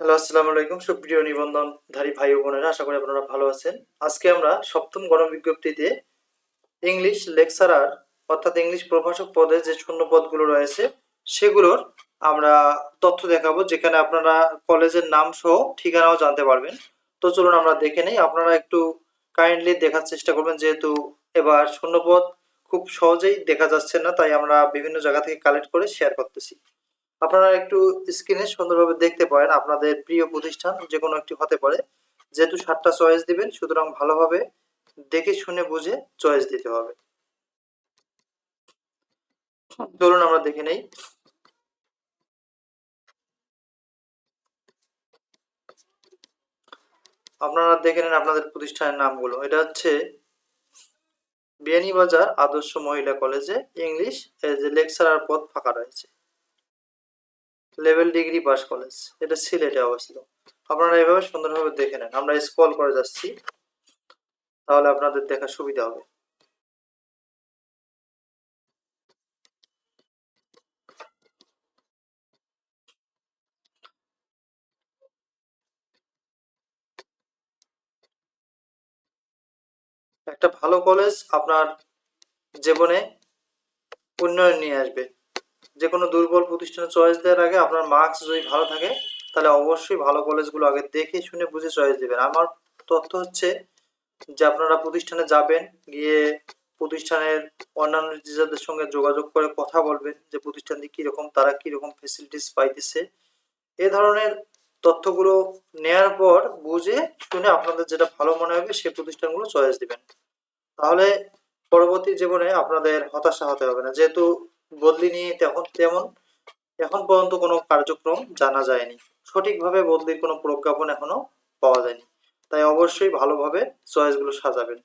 Hello, আসসালামু আলাইকুম। সুপ্রিয় নিবন্ধনধারী ভাই ও বোনেরা, আশা করি আপনারা ভালো আছেন। আজকে আমরা সপ্তম গণবিজ্ঞপ্তিতে ইংলিশ লেকচারার, অর্থাৎ ইংলিশ প্রভাষক পদে যে শূন্য পদগুলো রয়েছে, সেগুলোর আমরা তথ্য দেখাবো, যেখানে আপনারা কলেজের নাম সহ ঠিকানাও জানতে পারবেন। তো চলুন আমরা দেখে নেই, আপনারা একটু কাইন্ডলি দেখার চেষ্টা করবেন, যেহেতু এবার শূন্যপদ খুব সহজেই দেখা যাচ্ছে না, তাই আমরা বিভিন্ন জায়গা থেকে কালেক্ট করে শেয়ার করতেছি। আপনারা একটু স্ক্রিনে সুন্দরভাবে দেখতে পারেন আপনাদের প্রিয় প্রতিষ্ঠান যে কোনো একটি হতে পারে। যেহেতু সাতটা চয়েস দিবেন, সুতরাং ভালোভাবে দেখে শুনে বুঝে চয়েস দিতে হবে। চলুন আমরা দেখে নেই। আপনারা দেখে নেন আপনাদের প্রতিষ্ঠানের নামগুলো। এটা হচ্ছে বিয়ানীবাজার আদর্শ মহিলা কলেজে ইংলিশ লেকচারার পদ ফাঁকা রয়েছে। লেভেল ডিগ্রি পাস কলেজ এটা সিলেটে অবস্থিত। আপনারা এভাবে সুন্দরভাবে দেখে নেন। আমরা স্কল করে যাচ্ছি। তাহলে আপনাদের দেখা সুবিধা হবে। একটা ভালো কলেজ আপনার জীবনে উন্নয়ন নিয়ে আসবে। যে কোনো দুর্বল প্রতিষ্ঠানে চয়েস দেওয়ার আগে আপনার মার্কস যদি ভালো থাকে, তাহলে অবশ্যই ভালো কলেজগুলো আগে দেখে শুনে বুঝে চয়েস দেবেন। আমার তথ্য হচ্ছে যে আপনারা প্রতিষ্ঠানে যাবেন, গিয়ে প্রতিষ্ঠানের অন্যান্য টিচারদের সঙ্গে যোগাযোগ করে কথা বলবেন যে প্রতিষ্ঠানটি কীরকম, তারা কীরকম ফেসিলিটিস পাইতেছে। এ ধরনের তথ্যগুলো নেয়ার পর বুঝে শুনে আপনাদের যেটা ভালো মনে হবে সেই প্রতিষ্ঠানগুলো চয়েস দিবেন। তাহলে পরবর্তী জীবনে আপনাদের হতাশা হতে হবে না। যেহেতু বদলি নিয়ে তেমন তেমন, এখন পর্যন্ত কোনো কার্যক্রম জানা যায়নি। সঠিকভাবে বদলির কোনো প্রজ্ঞাপন এখনও পাওয়া যায়নি। তাই অবশ্যই ভালোভাবে চয়েসগুলো সাজাবেন।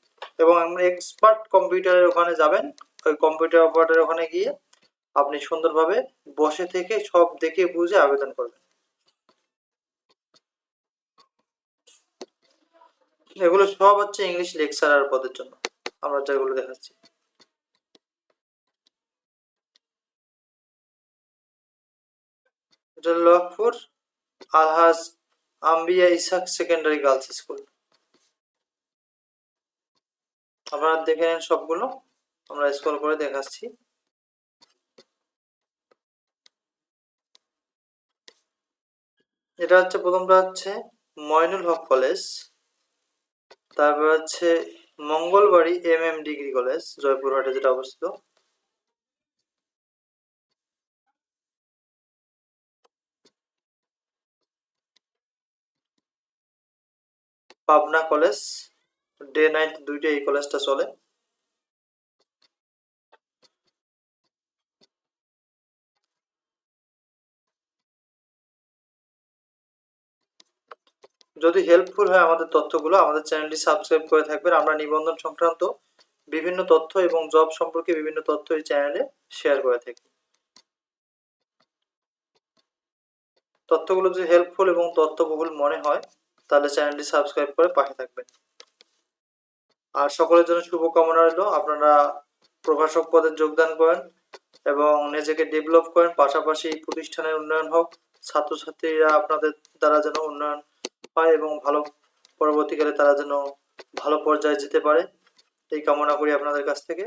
এবং আমরা এক্সপার্ট কম্পিউটারের ওখানে যাবেন, ওই কম্পিউটার অপারেটরের ওখানে গিয়ে আপনি সুন্দরভাবে বসে থেকে সব দেখে বুঝে আবেদন করবেন। এগুলো সব হচ্ছে ইংলিশ লেকচারার পদের জন্য। আমরা যেগুলো দেখাচ্ছি। এটা লকপুর আলহাজ আম্বিয়া ইসাক সেকেন্ডারি গার্লস স্কুল আপনারা দেখে নেন সবগুলো, আমরা স্ক্রল করে দেখাচ্ছি। এটা হচ্ছে, প্রথমটা হচ্ছে ময়নুল হক কলেজ, তারপর হচ্ছে Mangalbari M M degree college, জয়পুরহাটে যেটা অবস্থিত। পাবনা কলেজ, ডে নাইট দুইটা এই কলেজটা চলে। যদি হেল্পফুল হয় আমাদের তথ্যগুলো, আমাদের চ্যানেলটি সাবস্ক্রাইব করে থাকবেন। আমরা নিবন্ধন সংক্রান্ত বিভিন্ন তথ্য এবং জব সম্পর্কে বিভিন্ন তথ্য এই চ্যানেলে শেয়ার করে থাকি। তথ্যগুলো যদি হেল্পফুল এবং তথ্যবহুল মনে হয় তাহলে চ্যানেলটি সাবস্ক্রাইব করে পাশে থাকবেন। আর সকলের জন্য শুভকামনা রইল। আপনারা প্রভাষক পদে যোগদান করেন এবং নিজেকে ডেভেলপ করেন। পাশাপাশি প্রতিষ্ঠানের উন্নয়ন হোক। ছাত্রছাত্রীরা আপনাদের দ্বারা যেন উন্নয়ন পায় এবং ভালো পরবর্তীকালে তারা যেন ভালো পর্যায়ে যেতে পারে, এই কামনা করি আপনাদের কাছ থেকে।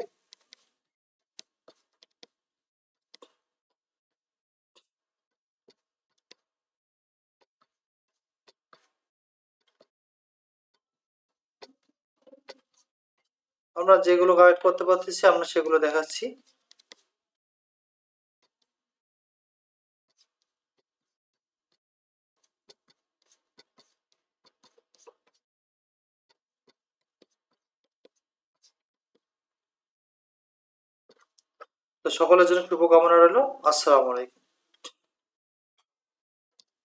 আমরা যেগুলো গাইড করতে পারতেছি, আমরা সেগুলো দেখাচ্ছি। তো সকলের জন্য শুভকামনা রইল। আসসালামু আলাইকুম।